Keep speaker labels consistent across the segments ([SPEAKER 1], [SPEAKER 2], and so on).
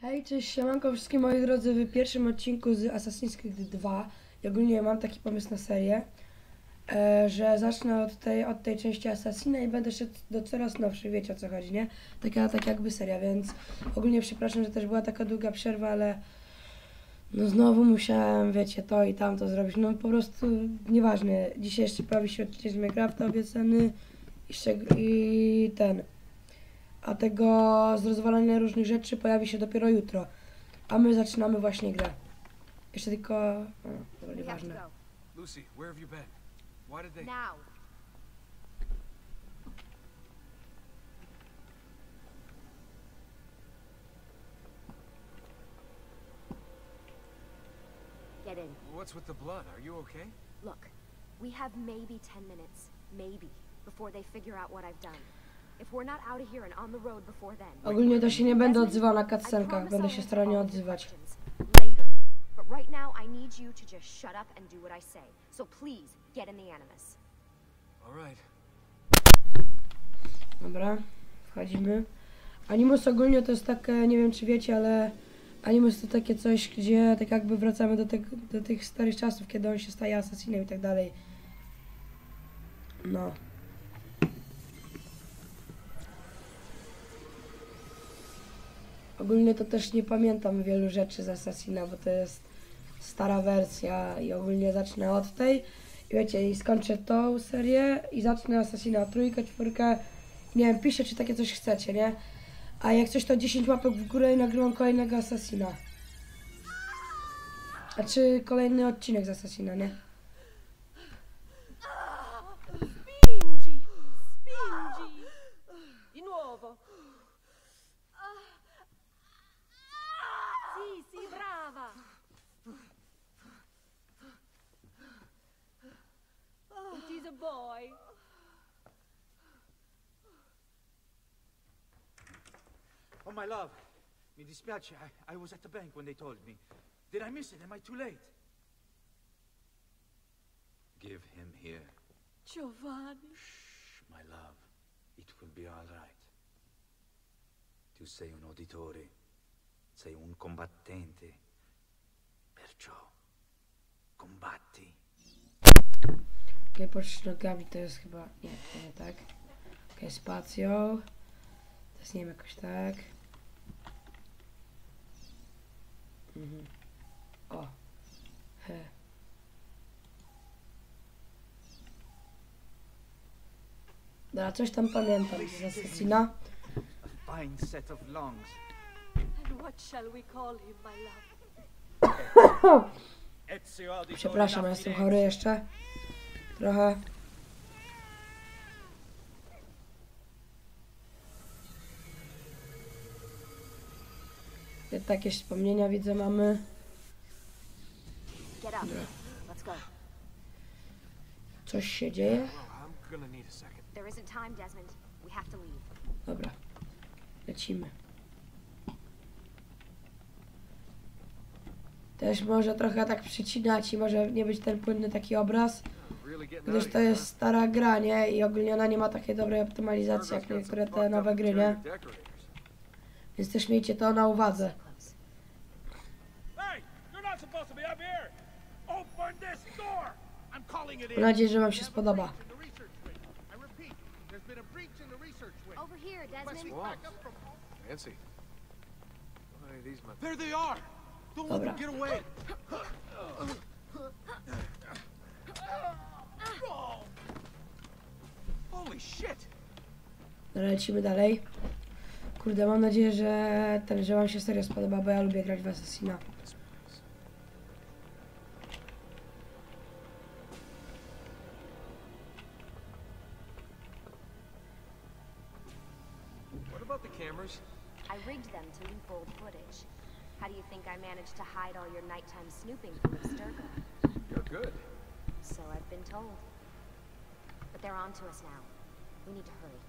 [SPEAKER 1] Hej, cześć, siemanko wszystkim moi drodzy. W pierwszym odcinku z Assassin's Creed 2 i ogólnie mam taki pomysł na serię, e, że zacznę od tej, od tej części Assassina i będę szedł do coraz nowszych, wiecie o co chodzi, nie? Taka, tak jakby seria, więc ogólnie przepraszam, że też była taka długa przerwa, ale no znowu musiałem, wiecie, to i tamto zrobić, no po prostu nieważne, dzisiaj jeszcze pojawi się odcinek z Minecrafta obiecany i, ten, a tego z rozwalania różnych rzeczy pojawi się dopiero jutro. A my zaczynamy właśnie grę. Jeszcze tylko... O, dobra, nieważne.
[SPEAKER 2] Lucy, where have you been? Why did they?
[SPEAKER 3] Now. Get in.
[SPEAKER 2] What's with the blood? Are you okay?
[SPEAKER 3] Look, we have maybe 10 minutes, maybe, before they figure out what I've done. If we're not out of here and on the road before then.
[SPEAKER 1] Ogólnie to się nie będę odzywał na
[SPEAKER 3] I
[SPEAKER 1] cutscenkach, będę się starał nie odzywać.
[SPEAKER 3] Later. But right now, I need you to just shut up and do what I say. So please, get in the Animus.
[SPEAKER 2] All right.
[SPEAKER 1] Dobra, wchodzimy. Animus ogólnie to jest takie, nie wiem czy wiecie, ale Animus to takie coś, gdzie tak jakby wracamy do, tego, do tych starych czasów, kiedy on się staje asasinem i tak dalej. No. Ogólnie to też nie pamiętam wielu rzeczy z Assassina, bo to jest stara wersja i ogólnie zacznę od tej. I wiecie, i skończę tą serię i zacznę Assassina trójkę, czwórkę. Nie wiem, piszę czy takie coś chcecie, nie? A jak coś to 10 łapek w górę i nagrywam kolejnego Assassina. A czy kolejny odcinek z Assassina, nie?
[SPEAKER 4] Spingi! Spingi! Di nuovo! Sì, sì, brava! It is a boy.
[SPEAKER 5] My love. Mi dispiace, I, I was at the bank when they told me. Did I miss it? Am I too late? Give him here.
[SPEAKER 4] Giovanni.
[SPEAKER 5] Shh, my love. It will be all right. Tu sei un uditore. Sei un combattente. Perciò, combatti.
[SPEAKER 1] Okej, okay, nogami to jest chyba... Nie, nie tak. Okay, spacją. To jest nie wiem, jakoś tak. Mhm. O. He. Dobra, coś tam pamiętam z Assassina.
[SPEAKER 5] Fine set of lungs.
[SPEAKER 4] And what shall we call him, my love?
[SPEAKER 1] Przepraszam, ja jestem chory jeszcze. Trochę. Takie wspomnienia widzę mamy. Coś się dzieje? Dobra. Lecimy. Też może trochę tak przycinać i może nie być ten płynny taki obraz, gdyż to jest stara gra, nie? I ogólnie ona nie ma takiej dobrej optymalizacji jak niektóre te nowe gry, nie? Więc też miejcie to na uwadze.
[SPEAKER 3] Close.
[SPEAKER 5] Hey, you're not supposed to be up here. Open this door. I'm calling it
[SPEAKER 1] Mam nadzieję, że Wam się spodoba.
[SPEAKER 3] Over here, Desmond.
[SPEAKER 6] Requesting
[SPEAKER 2] Wow.
[SPEAKER 6] backup from
[SPEAKER 2] Fancy. Why these my
[SPEAKER 5] There they are. Don't let them
[SPEAKER 1] Dobra.
[SPEAKER 5] get away. Holy shit.
[SPEAKER 1] Dobra, lecimy dalej. Kurde, mam nadzieję, że ten, że Wam się serio spodoba, bo ja lubię grać w Assassina.
[SPEAKER 3] Nighttime snooping from Abstergo?
[SPEAKER 2] You're good.
[SPEAKER 3] So I've been told. But they're on to us now. We need to hurry.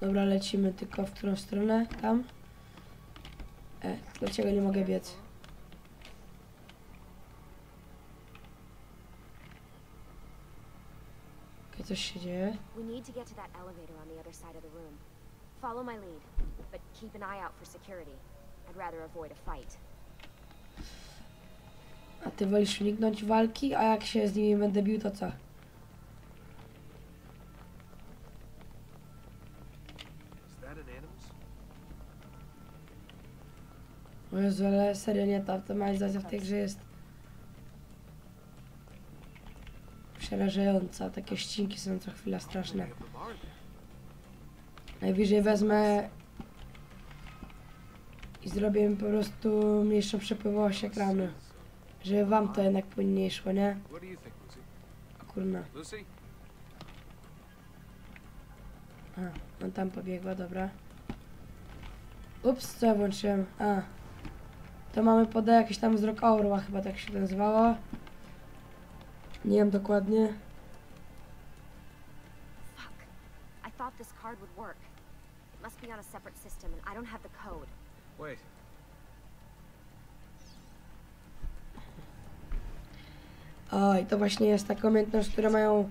[SPEAKER 1] Dobra, lecimy tylko w którą stronę? Tam? E, dlaczego nie mogę biec? Tutaj coś się dzieje.
[SPEAKER 3] We need to get to that elevator on the other side of the room. Follow my lead, but keep an eye out for security. I'd rather avoid a fight.
[SPEAKER 1] A ty wolisz uniknąć walki, a jak się z nimi będę bił, to co? O Jezu, ale serio nie, ta optymalizacja w tej grze jest przerażająca. Takie ścinki są co chwila straszne. Najwyżej wezmę i zrobię im po prostu mniejszą przepływowość ekranu. Żeby wam to jednak płynniej szło, nie? Kurna. A, on tam pobiegła, dobra. Ups, co ja włączyłem? A. To mamy podaj jakiś tam wzrok orła, chyba tak się nazywało. Nie wiem dokładnie.
[SPEAKER 3] Fuck. I thought this card would work. It must be on a separate system, and I don't have the code.
[SPEAKER 2] Wait.
[SPEAKER 1] O, i to właśnie jest taka umiejętność, które mają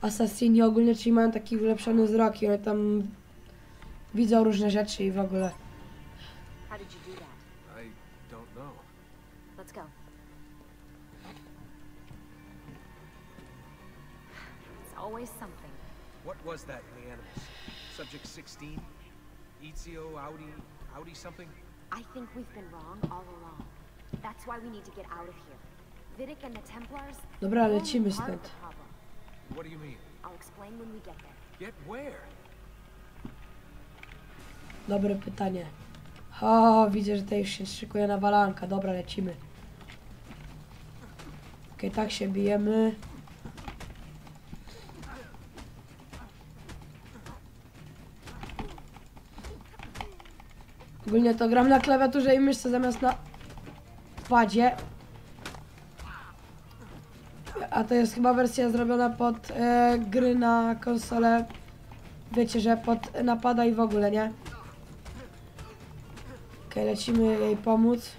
[SPEAKER 1] asasini ogólnie, czyli mają taki ulepszony wzrok i one tam widzą różne rzeczy i w ogóle.
[SPEAKER 3] How did you do that?
[SPEAKER 2] I don't know.
[SPEAKER 3] Let's go. It's always something.
[SPEAKER 2] What was that in the animus? Subject 16? Ezio, Audi, Audi something?
[SPEAKER 3] I think we've been wrong all along. That's why we need to get out of here. Vidic and the Templars.
[SPEAKER 1] Dobra, lecimy stąd.
[SPEAKER 2] What do you mean?
[SPEAKER 3] I'll explain when we get there.
[SPEAKER 2] Get where?
[SPEAKER 1] Dobre pytanie. O, widzę, że tutaj już się szykuje nawalanka. Dobra, lecimy. Okej, tak się bijemy. Ogólnie to gram na klawiaturze i myszce zamiast na padzie. A to jest chyba wersja zrobiona pod e, gry na konsolę. Wiecie, że pod napada i w ogóle, nie? Okej, lecimy jej pomóc.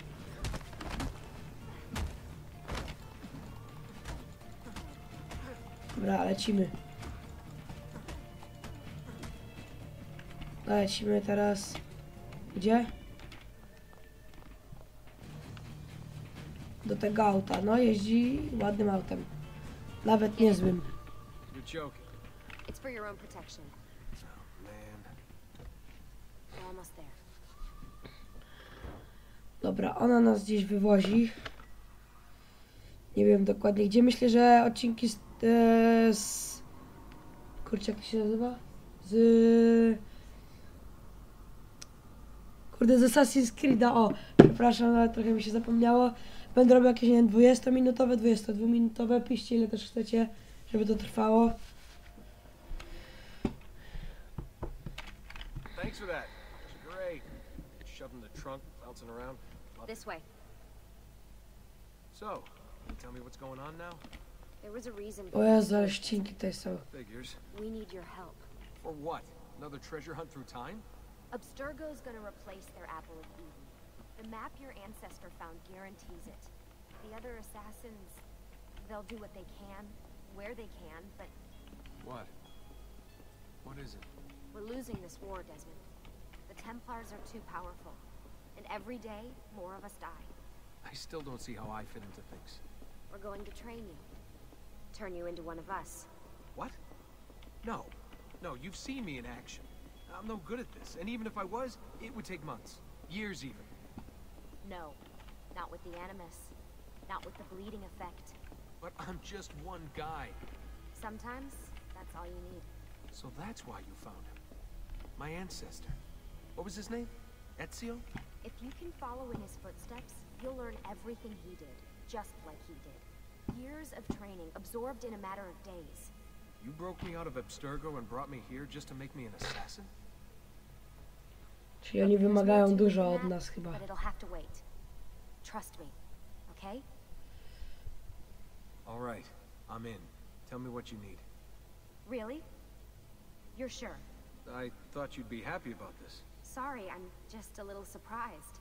[SPEAKER 1] Dobra, lecimy. Lecimy teraz. Gdzie? Do tego auta. No, jeździ ładnym autem. Nawet niezłym.
[SPEAKER 3] It's for your own protection. There.
[SPEAKER 1] Dobra, ona nas gdzieś wywozi. Nie wiem dokładnie gdzie. Myślę, że odcinki z... E, z kurczę, jak to się nazywa? Z... Kurde, z Assassin's Creed'a, o, przepraszam, ale trochę mi się zapomniało. Będę robił jakieś, nie wiem, 20-minutowe, 22-minutowe, piszcie ile też chcecie, żeby to trwało.
[SPEAKER 2] Thanks for that. It's great. Shoved in the trunk, bouncing around.
[SPEAKER 3] This way.
[SPEAKER 2] So, can you tell me what's going on now?
[SPEAKER 3] There was a reason.
[SPEAKER 1] O Jezu, ale ścinki tutaj są.
[SPEAKER 2] Figures.
[SPEAKER 3] We need your help.
[SPEAKER 2] For what? Another treasure hunt through time?
[SPEAKER 3] Abstergo's gonna replace their Apple of Eden. The map your ancestor found guarantees it. The other assassins, they'll do what they can, where they can, but
[SPEAKER 2] What? What is it?
[SPEAKER 3] we're losing this war, Desmond. The Templars are too powerful. And every day, more of us die.
[SPEAKER 2] I still don't see how I fit into things.
[SPEAKER 3] We're going to train you. Turn you into one of us.
[SPEAKER 2] What? No. No, you've seen me in action. I'm no good at this, and even if I was, it would take months. Years even.
[SPEAKER 3] No. Not with the Animus. Not with the bleeding effect.
[SPEAKER 2] But I'm just one guy.
[SPEAKER 3] Sometimes, that's all you need.
[SPEAKER 2] So that's why you found him. My ancestor. What was his name? Ezio?
[SPEAKER 3] If you can follow in his footsteps, you'll learn everything he did, just like he did. Years of training, absorbed in a matter of days.
[SPEAKER 2] You broke me out of Abstergo and brought me here just to make me an assassin?
[SPEAKER 1] Czyli oni
[SPEAKER 3] There's more
[SPEAKER 1] wymagają
[SPEAKER 3] to it
[SPEAKER 1] dużo od nas chyba.
[SPEAKER 3] But it'll have to wait. Trust me, okay?
[SPEAKER 2] All right, I'm in. Tell me what you need.
[SPEAKER 3] Really? You're sure?
[SPEAKER 2] I thought you'd be happy about this.
[SPEAKER 3] Sorry, I'm just a little surprised.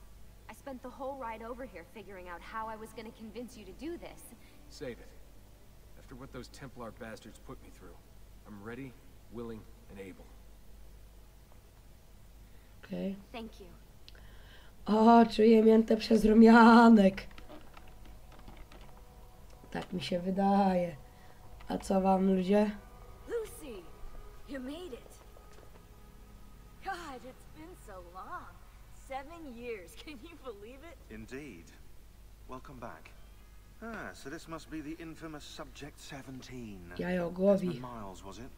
[SPEAKER 3] I spent the whole ride over here figuring out how I was gonna convince you to do this.
[SPEAKER 2] Save it. After what those Templar bastards put me through, I'm ready, willing, and able.
[SPEAKER 1] Okej.
[SPEAKER 3] Thank you.
[SPEAKER 1] O, czuję miętę przez rumianek. Tak mi się wydaje. A co wam ludzie?
[SPEAKER 4] Lucy, you made it. God, it's been so long. Seven years. Can you believe it?
[SPEAKER 7] Indeed. Welcome back. Ah, so this must be the infamous Subject 17.
[SPEAKER 1] Jajogłowi.
[SPEAKER 7] Miles, was it?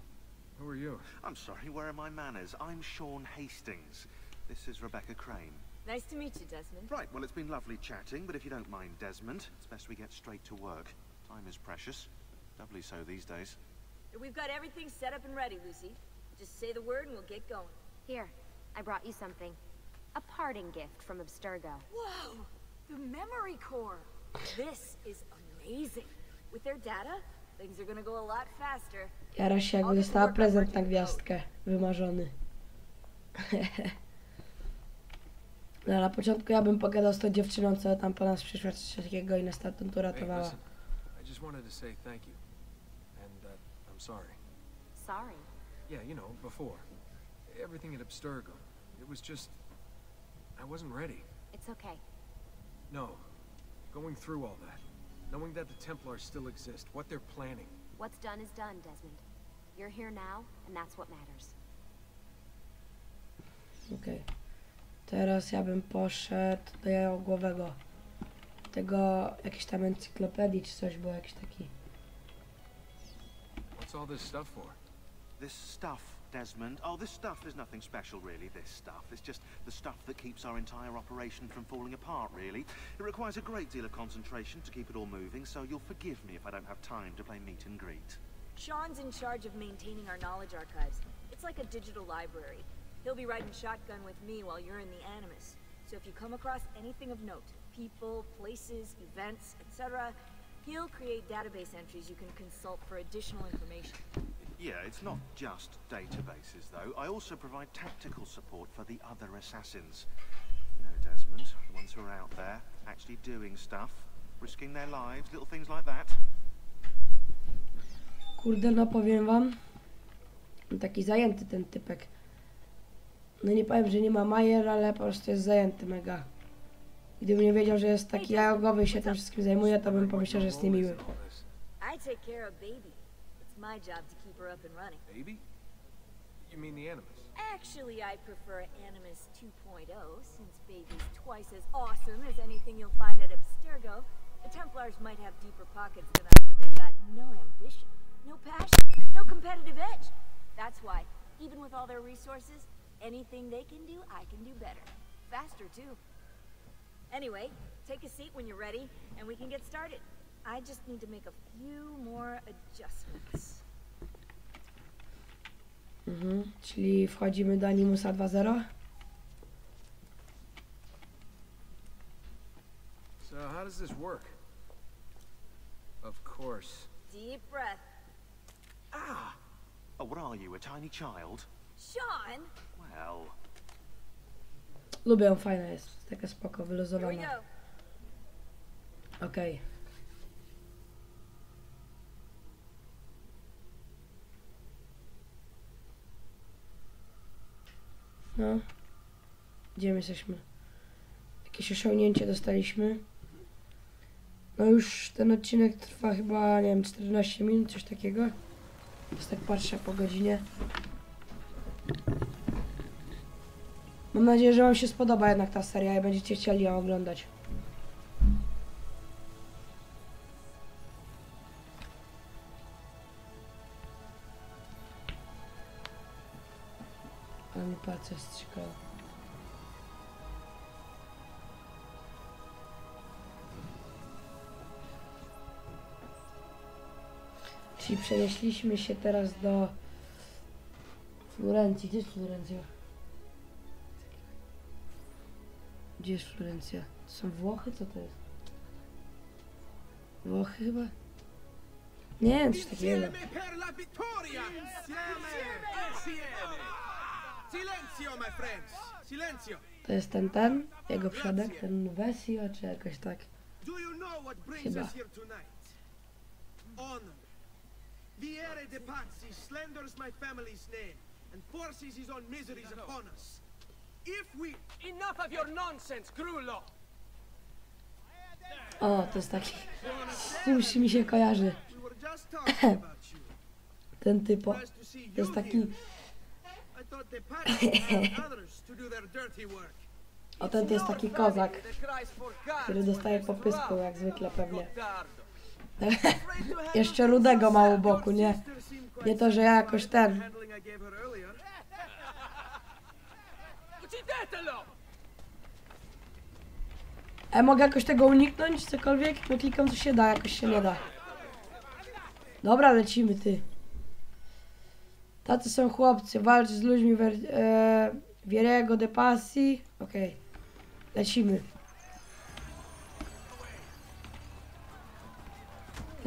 [SPEAKER 2] Who are you?
[SPEAKER 7] I'm sorry, where are my manners? I'm Sean Hastings. This is Rebecca Crane.
[SPEAKER 4] Nice to meet you, Desmond.
[SPEAKER 7] Right, well, it's been lovely chatting, but if you don't mind, Desmond, it's best we get straight to work. Time is precious. Doubly so these days.
[SPEAKER 4] We've got everything set up and ready, Lucy. Just say the word and we'll get going.
[SPEAKER 3] Here, I brought you something. A parting gift from Abstergo.
[SPEAKER 4] Whoa! The memory core! This is amazing. With their data, things are gonna go a lot faster.
[SPEAKER 1] Jara się jakby dostała prezent na gwiazdkę. Wymarzony. No, na początku ja bym pogadał z tą dziewczyną, co tam po nas przyszła, czy coś takiego i nas tam tu
[SPEAKER 2] Hey,
[SPEAKER 1] ratowała.
[SPEAKER 2] listen. I just wanted to say thank you. And uh, I'm sorry.
[SPEAKER 3] Sorry.
[SPEAKER 2] Yeah, you know, before. Everything at Abstergo. It was just... I wasn't ready.
[SPEAKER 3] It's okay.
[SPEAKER 2] No. Going through all that. Knowing that the Templars still exist, what they're planning.
[SPEAKER 3] What's done is done, Desmond. You're here now, and that's what matters.
[SPEAKER 1] Okej. Teraz ja bym poszedł do jajogłowego. Tego, jakiejś tam encyklopedii czy coś, było jakiś taki.
[SPEAKER 2] What's all this stuff for?
[SPEAKER 7] This stuff, Desmond. Oh, this stuff is nothing special, really. This stuff. It's just the stuff that keeps our entire operation from falling apart, really. It requires a great deal of concentration to keep it all moving, so you'll forgive me if I don't have time to play meet and greet.
[SPEAKER 4] Sean's in charge of maintaining our knowledge archives. It's like a digital library. He'll be riding shotgun with me while you're in the Animus. So if you come across anything of note, people, places, events, etc., he'll create database entries you can consult for additional information.
[SPEAKER 7] Yeah, it's not just databases, though. I also provide tactical support for the other assassins. You know, Desmond, the ones who are out there, actually doing stuff, risking their lives, little things like that.
[SPEAKER 1] Kurde, no powiem wam. Taki zajęty ten typek. No nie powiem, że nie ma Majer, ale po prostu jest zajęty mega. Gdybym nie wiedział, że jest taki jagowy i się tym wszystkim zajmuje, to bym pomyślał, że jest niemiły.
[SPEAKER 4] I take care of Baby. It's my job to keep her up and running.
[SPEAKER 2] Baby? You mean the Animus?
[SPEAKER 4] Actually, I prefer Animus 2.0, since Baby's twice as awesome as anything you'll find at Abstergo. The Templars might have deeper pockets than us, but they've got no ambition, no passion, no competitive edge. That's why, even with all their resources, anything they can do, I can do better. Faster, too. Anyway, take a seat when you're ready, and we can get started. I just need to make a few more adjustments.
[SPEAKER 1] Mhm. Czyli wchodzimy do Animusa 2.0.
[SPEAKER 2] So how does this work? Of course.
[SPEAKER 4] Deep breath.
[SPEAKER 7] Ah! Oh, what are you, a tiny child?
[SPEAKER 4] Sean!
[SPEAKER 7] Well,
[SPEAKER 1] Lubię ją, fajna jest. Taka spoko, wyluzowana. Okej. No. Gdzie my jesteśmy? Jakieś osiągnięcie dostaliśmy. No już ten odcinek trwa chyba, nie wiem, 14 minut, coś takiego. Więc tak patrzę po godzinie. Mam nadzieję, że Wam się spodoba jednak ta seria i będziecie chcieli ją oglądać. Ale mi palce strzykają. Czyli przenieśliśmy się teraz do Florencji. Gdzie jest Florencja? Gdzie jest Florencja? To są Włochy? Co to jest? Włochy chyba? Nie coś takiego. To jest ten, ten, jego przodek, ten Vesio, czy jakoś tak.
[SPEAKER 6] Do you know what brings
[SPEAKER 1] Chyba.
[SPEAKER 6] Viere de Pazzi slanders my family's name and forces his own miseries upon us.
[SPEAKER 1] O, to jest taki... Z mi się kojarzy. Ten typo.
[SPEAKER 6] To
[SPEAKER 1] jest taki... O, ten to jest taki kozak, który dostaje
[SPEAKER 8] when
[SPEAKER 1] po
[SPEAKER 8] there's
[SPEAKER 1] pysku,
[SPEAKER 8] trouble.
[SPEAKER 1] jak zwykle pewnie. Jeszcze rudego ma u boku, nie? Nie to, że ja jakoś ten...
[SPEAKER 6] the handling I gave her earlier.
[SPEAKER 8] Uccidetelo!
[SPEAKER 1] E, mogę jakoś tego uniknąć, cokolwiek? No klikam, co się da, jakoś się nie da. Dobra, lecimy, ty. Tacy są chłopcy, walcz z ludźmi e, Wierego de Passi. Okej, lecimy.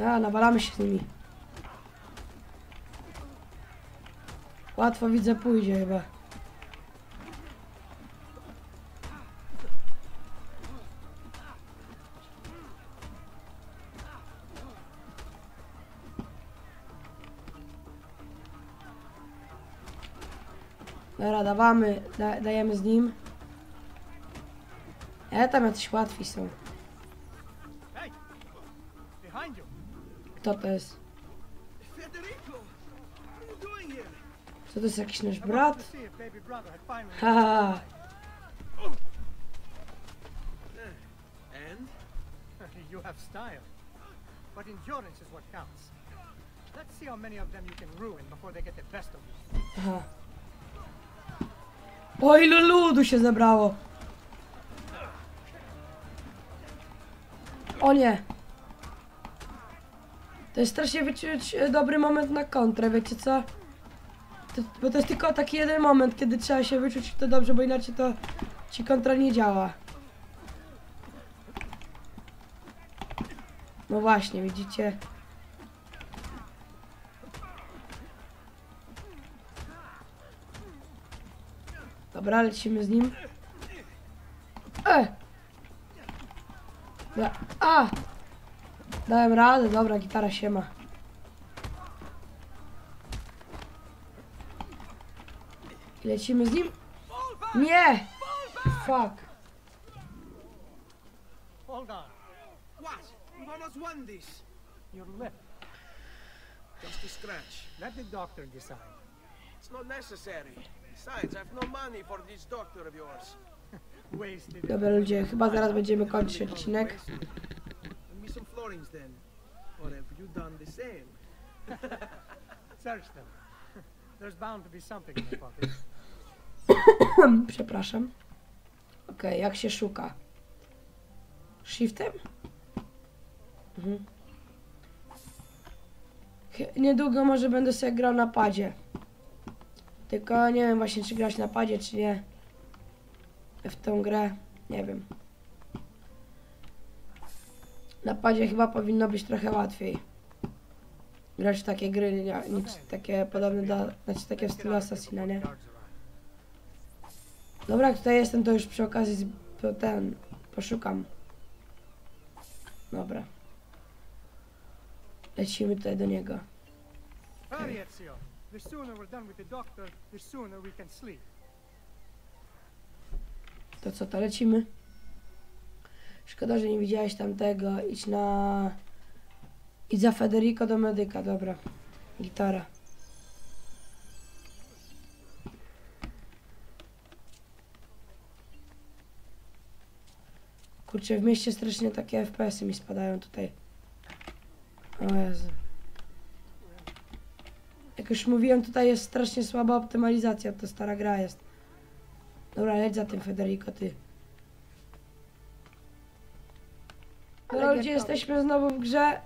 [SPEAKER 1] A, nawalamy się z nimi. Łatwo widzę pójdzie chyba. Dobra, dawamy, da, dajemy z nim. E, tam jacyś łatwi są. Kto to jest? Co to jest jakiś nasz brat? Haha,
[SPEAKER 6] And?
[SPEAKER 5] you have style. But endurance is what counts. Let's see how many of them you can ruin before they get the best of you.
[SPEAKER 1] O ile ludu się zebrało! O nie! To jest strasznie wyczuć e, dobry moment na kontrę, wiecie co? To, bo to jest tylko taki jeden moment, kiedy trzeba się wyczuć to dobrze, bo inaczej to ci kontra nie działa. No właśnie, widzicie? Dobra, lecimy z nim. E! Da A! Dałem radę, dobra, gitara się ma. Lecimy z nim? Nie! Fuck.
[SPEAKER 6] Just a scratch.
[SPEAKER 5] Let the doctor decide.
[SPEAKER 6] It's not necessary. No.
[SPEAKER 1] Dobra ludzie, chyba zaraz będziemy kończyć odcinek. Przepraszam. Okej, jak się szuka? Shiftem? Mhm. Niedługo może będę sobie grał na padzie. Tylko nie wiem właśnie czy grać na padzie, czy nie. W tą grę. Nie wiem. Na padzie chyba powinno być trochę łatwiej. Grać w takie gry, nie, nic, takie podobne do, znaczy takie w stylu Assassina, nie? Dobra, tutaj jestem, to już przy okazji to ten poszukam. Dobra. Lecimy tutaj do niego.
[SPEAKER 5] Ezio. The sooner we're done with the doctor, the sooner we can sleep.
[SPEAKER 1] To co, to lecimy? Szkoda, że nie widziałeś tamtego. Idź na... Idź za Federico do medyka, dobra. Gitara. Kurczę, w mieście strasznie takie FPS-y mi spadają tutaj. O Jezu. Jak już mówiłem, tutaj jest strasznie słaba optymalizacja, to stara gra jest. Dobra, leć za tym Federico, ty. No ludzie, jesteśmy znowu w grze.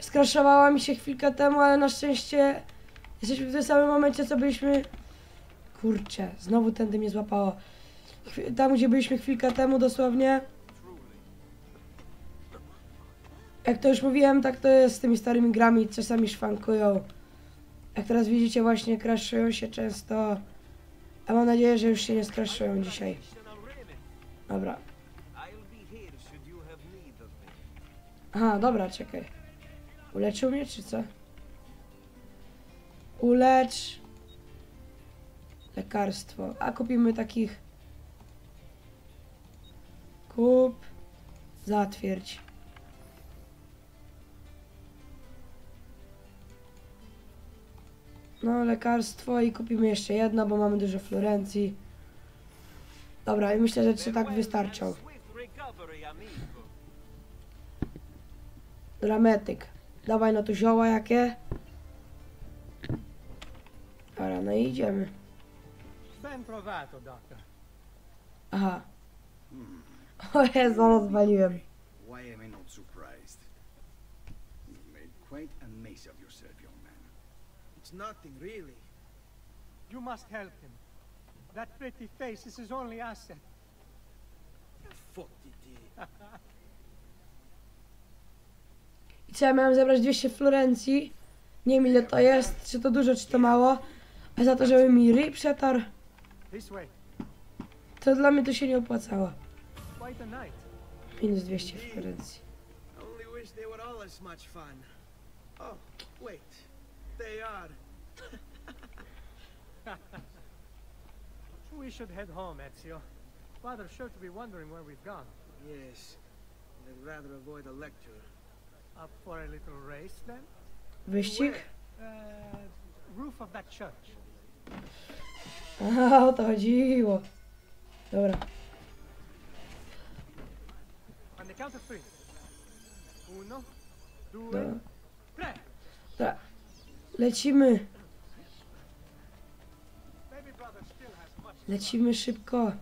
[SPEAKER 1] Skraszowała mi się chwilkę temu, ale na szczęście jesteśmy w tym samym momencie, co byliśmy... Kurczę, znowu tędy mnie złapało. Tam, gdzie byliśmy chwilkę temu dosłownie. Jak to już mówiłem, tak to jest z tymi starymi grami, czasami szwankują. Jak teraz widzicie, właśnie crashują się często. A mam nadzieję, że już się nie skraszują dzisiaj. Dobra. Aha, dobra, czekaj. Uleczył mnie, czy co? Ulecz. Lekarstwo. A kupimy takich. Kup. Zatwierdź. No, lekarstwo i kupimy jeszcze jedno, bo mamy dużo Florencji. Dobra, i myślę, że trzy tak wystarczą. Drametyk. Dawaj no tu zioła jakie. Dobra, no idziemy. Aha. O Jezu, rozwaliłem.
[SPEAKER 9] Why am I not surprised? You've made quite a mess of yourself, young man.
[SPEAKER 6] It's nothing, really.
[SPEAKER 5] You must help him. That pretty face is his only asset.
[SPEAKER 6] Fuck?
[SPEAKER 1] I co, ja miałem zebrać 200 Florencji. Nie wiem ile to jest, czy to dużo, czy to mało. A za to, żeby mi ryj przetarł,
[SPEAKER 5] This way.
[SPEAKER 1] to dla mnie to się nie opłacało. Minus 200 Florencji.
[SPEAKER 6] Only wish they were all as much fun. Oh, wait. They are.
[SPEAKER 5] We should head home, Ezio. Father's sure to be wondering where we've gone.
[SPEAKER 6] Yes. I'd rather avoid a lecture.
[SPEAKER 5] Up for a little race, then?
[SPEAKER 1] Wyścig?
[SPEAKER 5] Uh, roof of that church.
[SPEAKER 1] Aha, o to chodziło. Dobra.
[SPEAKER 5] On the count of three. Uno, due,
[SPEAKER 1] Dobra.
[SPEAKER 5] tre.
[SPEAKER 1] Dobra. Lecimy. Lecimy szybko.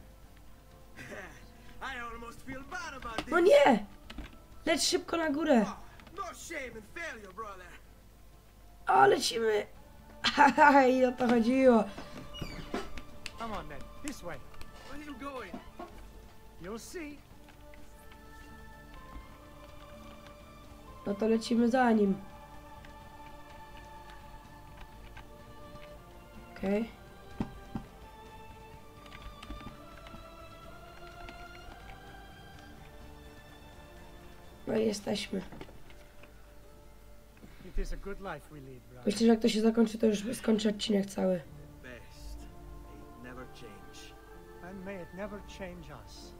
[SPEAKER 1] No nie! Leć szybko na górę. O, lecimy. Haha, i o to chodziło.
[SPEAKER 5] Come on, then. This way.
[SPEAKER 6] Where are you going?
[SPEAKER 5] You'll see.
[SPEAKER 1] No to lecimy za nim. Okej. No i jesteśmy. Myślę, że jak to się zakończy, to już skończy odcinek cały.
[SPEAKER 5] And may it never change us.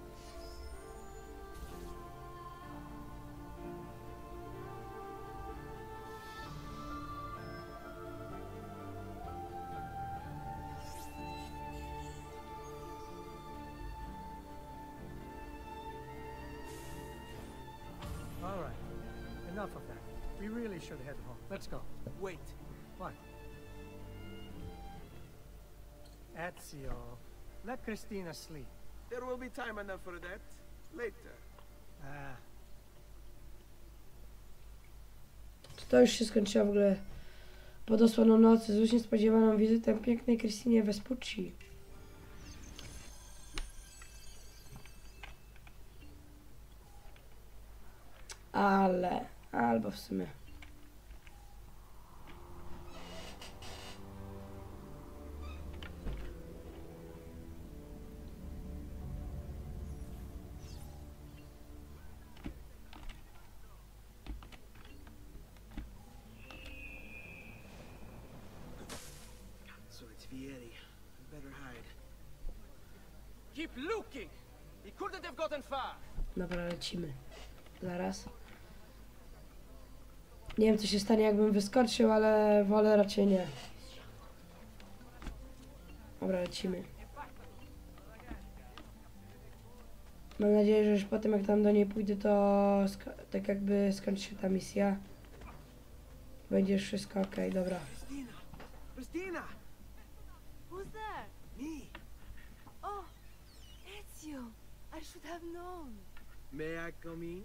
[SPEAKER 6] Wait.
[SPEAKER 5] What? Ezio, let Christina sleep.
[SPEAKER 6] There will be time enough for that. Later.
[SPEAKER 5] Ah,
[SPEAKER 1] Czy to już się skończyło w ogóle? Pod osłoną nocy, z niespodziewaną wizytę pięknej Krystynie Vespucci. Ale, albo w sumie. Dobra, lecimy. Zaraz. Nie wiem, co się stanie, jakbym wyskoczył, ale wolę raczej nie. Dobra, lecimy. Mam nadzieję, że już potem, jak tam do niej pójdę, to tak jakby skończy się ta misja. Będzie już wszystko ok, dobra.
[SPEAKER 6] Christina! Christina!
[SPEAKER 4] Who's there?
[SPEAKER 6] Me!
[SPEAKER 4] Oh, Ezio. I should have known.
[SPEAKER 6] May I come in?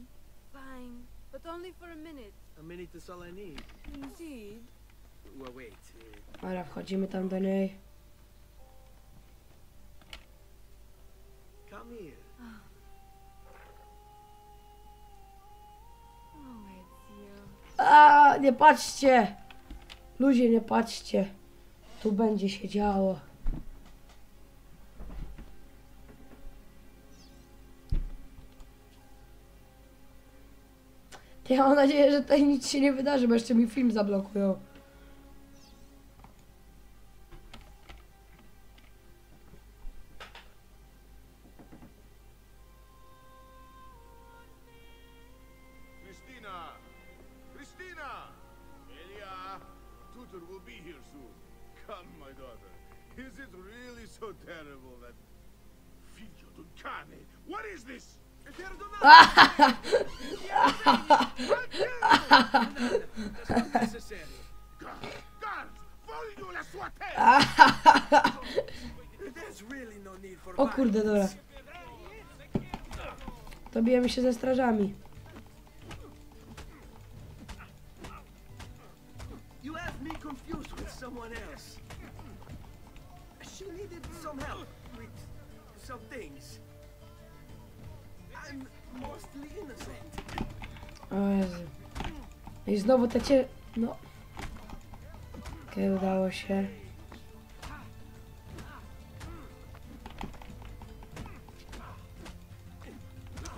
[SPEAKER 4] Fine, but only for a minute.
[SPEAKER 6] A minute is all I need.
[SPEAKER 4] Indeed.
[SPEAKER 6] Well, wait.
[SPEAKER 1] Dobra, wchodzimy tam do niej.
[SPEAKER 6] come here.
[SPEAKER 4] Oh, Ezio.
[SPEAKER 1] A, nie patrzcie! Ludzie, nie patrzcie. Tu będzie się działo. Ja mam nadzieję, że tutaj nic się nie wydarzy, bo jeszcze mi film zablokują.
[SPEAKER 8] Innocent.
[SPEAKER 1] O Jezu. No I znowu te cie... No. Okej, udało się.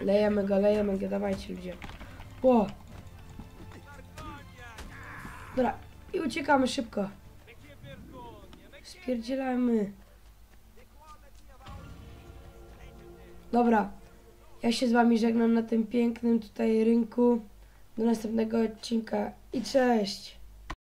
[SPEAKER 1] Lejemy go, lejemy go, dawajcie ludzie. Ło! Dobra, i uciekamy szybko. Spierdzielamy. Dobra, ja się z wami żegnam na tym pięknym tutaj rynku. Do następnego odcinka i cześć!